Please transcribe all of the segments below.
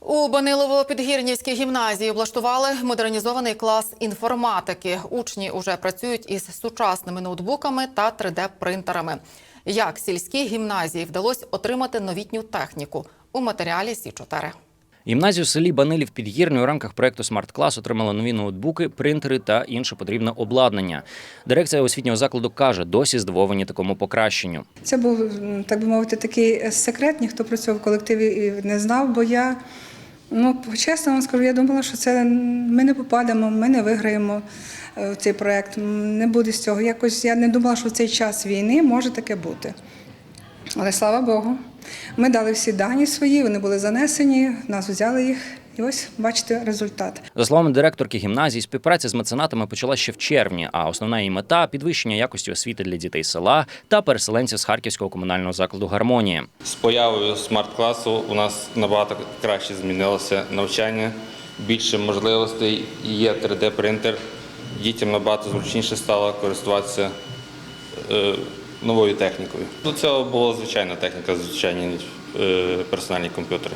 У Банилово-Підгірнівській гімназії облаштували модернізований клас інформатики. Учні уже працюють із сучасними ноутбуками та 3D-принтерами. Як сільській гімназії вдалося отримати новітню техніку у матеріалі Сі 4 Гімназію в селі Банилів Підгірні у рамках проекту Смарт Клас отримала нові ноутбуки, принтери та інше потрібне обладнання. Дирекція освітнього закладу каже, досі здивовані такому покращенню. Це був, так би мовити, такий секрет, ніхто про це в колективі не знав, бо я, ну, чесно вам скажу, я думала, що це ми не попадемо, ми не виграємо е, в цей проєкт. М, Не буде з цього. Якось я не думала, що в цей час війни може таке бути. Але слава Богу, ми дали всі дані свої, вони були занесені, нас взяли їх, і ось бачите результат. За словами директорки гімназії, співпраця з меценатами почала ще в червні, а основна її мета підвищення якості освіти для дітей села та переселенців з харківського комунального закладу Гармонія. З появою смарт-класу у нас набагато краще змінилося навчання, більше можливостей, є 3D-принтер. Дітям набагато зручніше стало користуватися е, новою технікою. До цього була звичайна техніка, звичайні е, персональні комп'ютери.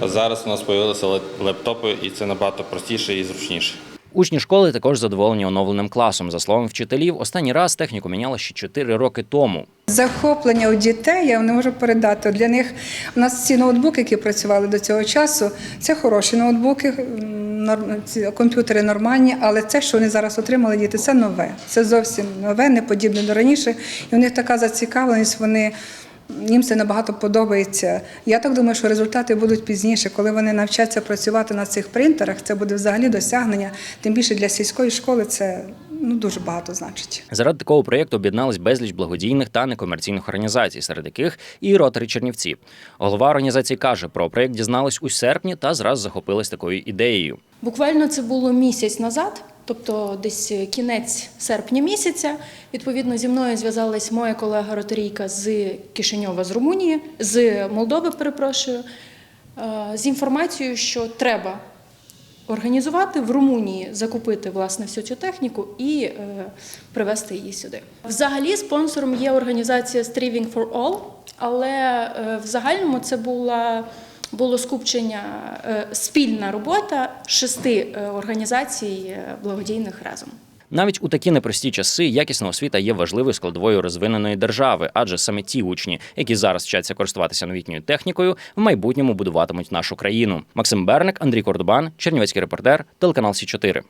А зараз у нас з'явилися леп- лептопи, і це набагато простіше і зручніше. Учні школи також задоволені оновленим класом. За словами вчителів, останній раз техніку міняли ще 4 роки тому. Захоплення у дітей я не можу передати. Для них у нас ці ноутбуки, які працювали до цього часу, це хороші ноутбуки, ці комп'ютери нормальні, але це, що вони зараз отримали діти, це нове. Це зовсім нове, не подібне до раніше. І у них така зацікавленість, вони. Їм це набагато подобається. Я так думаю, що результати будуть пізніше, коли вони навчаться працювати на цих принтерах. Це буде взагалі досягнення. Тим більше для сільської школи це ну дуже багато значить. Заради такого проєкту об'єднались безліч благодійних та некомерційних організацій, серед яких і Ротарі Чернівці. Голова організації каже, про проєкт дізнались у серпні та зразу захопилась такою ідеєю. Буквально це було місяць назад, тобто десь кінець серпня місяця. Відповідно, зі мною зв'язалась моя колега Ротарійка з Кишиньова з Румунії, з Молдови, перепрошую, е, з інформацією, що треба організувати в Румунії, закупити власне всю цю техніку і е, привезти її сюди. Взагалі, спонсором є організація Striving for All, але е, в загальному це була було скупчення, е, спільна робота шести е, організацій е, благодійних разом. Навіть у такі непрості часи якісна освіта є важливою складовою розвиненої держави, адже саме ті учні, які зараз вчаться користуватися новітньою технікою, в майбутньому будуватимуть нашу країну. Максим Берник, Андрій Кордобан, Чернівецький репортер, телеканал Сі 4